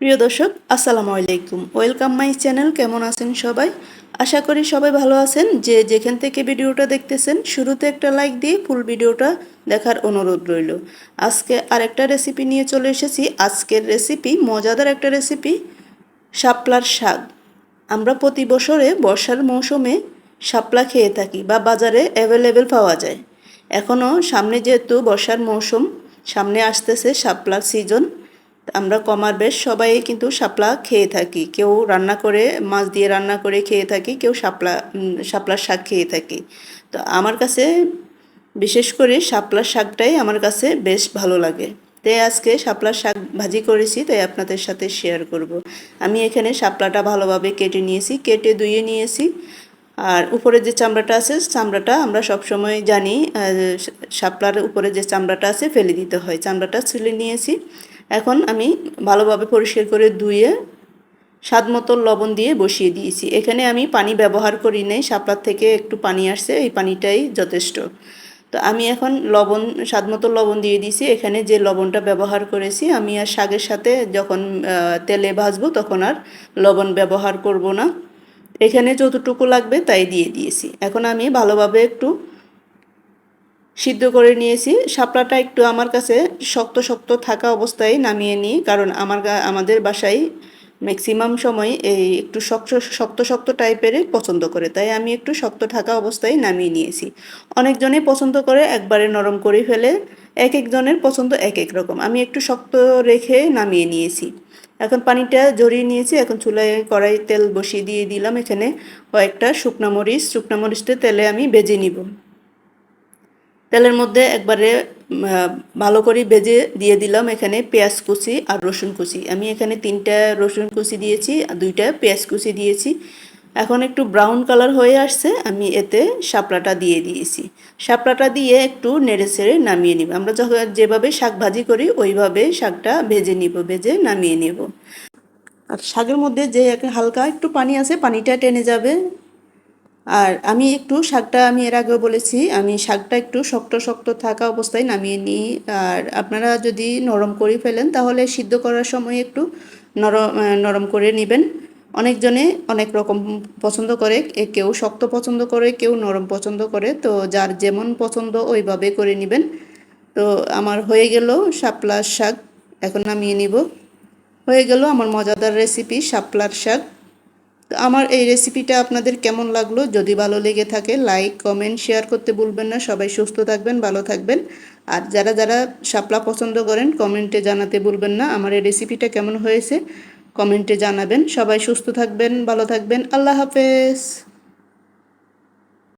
প্রিয় দর্শক, আসসালামু আলাইকুম। ওয়েলকাম মাই চ্যানেল কেমন আছেন সবাই? আশা করি সবাই ভালো আছেন। যে যেখান থেকে ভিডিওটা দেখতেছেন, শুরুতে একটা লাইক দিয়ে ফুল ভিডিওটা দেখার অনুরোধ রইল। আজকে আরেকটা রেসিপি নিয়ে চলে এসেছি। আজকের রেসিপি মজাদার একটা রেসিপি শাপলার শাক। আমরা প্রতি বছরে বর্ষার মৌসুমে শাপলা খেয়ে থাকি বা বাজারে অ্যাভেলেবেল পাওয়া যায়। এখনও সামনে যেহেতু বর্ষার মৌসুম, সামনে আসতেছে শাপলার সিজন আমরা কমার বেশ সবাই কিন্তু শাপলা খেয়ে থাকি। কেউ রান্না করে মাছ দিয়ে রান্না করে খেয়ে থাকি, কেউ শাপলা শাপলার শাক খেয়ে থাকি। তো আমার কাছে বিশেষ করে শাপলার শাকটাই আমার কাছে বেশ ভালো লাগে। তাই আজকে শাপলার শাক ভাজি করেছি, তাই আপনাদের সাথে শেয়ার করব। আমি এখানে শাপলাটা ভালোভাবে কেটে নিয়েছি, কেটে ধুয়ে নিয়েছি। আর উপরে যে চামড়াটা আছে, চামড়াটা আমরা সবসময় জানি শাপলার উপরে যে চামড়াটা আছে, ফেলে দিতে হয়। চামড়াটা ছিলে নিয়েছি। এখন আমি ভালোভাবে পরিষ্কার করে ধুয়ে স্বাদ মতো লবণ দিয়ে বসিয়ে দিয়েছি। এখানে আমি পানি ব্যবহার করি নাই শাপলার থেকে একটু পানি আসছে, এই পানিটাই যথেষ্ট। তো আমি এখন লবণ স্বাদ মতো লবণ দিয়ে দিয়েছি। এখানে যে লবণটা ব্যবহার করেছি, আমি আর শাকের সাথে যখন তেলে ভাজবো তখন আর লবণ ব্যবহার করব না। এখানে যতটুকু লাগবে তাই দিয়ে দিয়েছি। এখন আমি ভালোভাবে একটু সিদ্ধ করে নিয়েছি। শাপলাটা একটু আমার কাছে শক্ত শক্ত থাকা অবস্থায় নামিয়ে নিই, কারণ আমার আমাদের বাসায় ম্যাক্সিমাম সময় এই একটু শক্ত শক্ত শক্ত টাইপেরই পছন্দ করে। তাই আমি একটু শক্ত থাকা অবস্থায় নামিয়ে নিয়েছি। অনেকজনেই পছন্দ করে একবারে নরম করে ফেলে, এক একজনের পছন্দ এক এক রকম। আমি একটু শক্ত রেখে নামিয়ে নিয়েছি। এখন পানিটা জড়িয়ে নিয়েছি। এখন চুলায় কড়াই তেল বসিয়ে দিয়ে দিলাম। এখানে কয়েকটা শুকনা মরিচ, শুকনা মরিচটা তেলে আমি ভেজে নিব। তেলের মধ্যে একবারে ভালো করে ভেজে দিয়ে দিলাম এখানে পেঁয়াজ কুচি আর রসুন কুচি। আমি এখানে তিনটা রসুন কুচি দিয়েছি আর দুইটা পেঁয়াজ কুচি দিয়েছি। এখন একটু ব্রাউন কালার হয়ে আসছে, আমি এতে শাপলাটা দিয়ে দিয়েছি। শাপলাটা দিয়ে একটু নেড়ে ছেড়ে নামিয়ে নিব। আমরা যখন যেভাবে শাক ভাজি করি, ওইভাবে শাকটা ভেজে নিব, ভেজে নামিয়ে নেব। আর শাকের মধ্যে যে হালকা একটু পানি আছে, পানিটা টেনে যাবে। আর আমি একটু শাকটা আমি এর আগেও বলেছি, আমি শাকটা একটু শক্ত শক্ত থাকা অবস্থায় নামিয়ে নিই। আর আপনারা যদি নরম করে ফেলেন তাহলে সিদ্ধ করার সময় একটু নরম নরম করে নেবেন। অনেকজনে অনেক রকম পছন্দ করে কেউ শক্ত পছন্দ করে, কেউ নরম পছন্দ করে। তো যার যেমন পছন্দ ওইভাবে করে নেবেন। তো আমার হয়ে গেল শাপলার শাক, এখন নামিয়ে নিব। হয়ে গেল আমার মজাদার রেসিপি শাপলার শাক। আমার এই রেসিপিটা আপনাদের কেমন লাগল? যদি ভালো লেগে থাকে লাইক কমেন্ট শেয়ার করতে ভুলবেন না। সবাই সুস্থ থাকবেন, ভালো থাকবেন। আর যারা যারা শাপলা পছন্দ করেন কমেন্টে জানাতে ভুলবেন না। আমার এই রেসিপিটা কেমন হয়েছে কমেন্টে জানাবেন। সবাই সুস্থ থাকবেন, ভালো থাকবেন। আল্লাহ হাফেজ।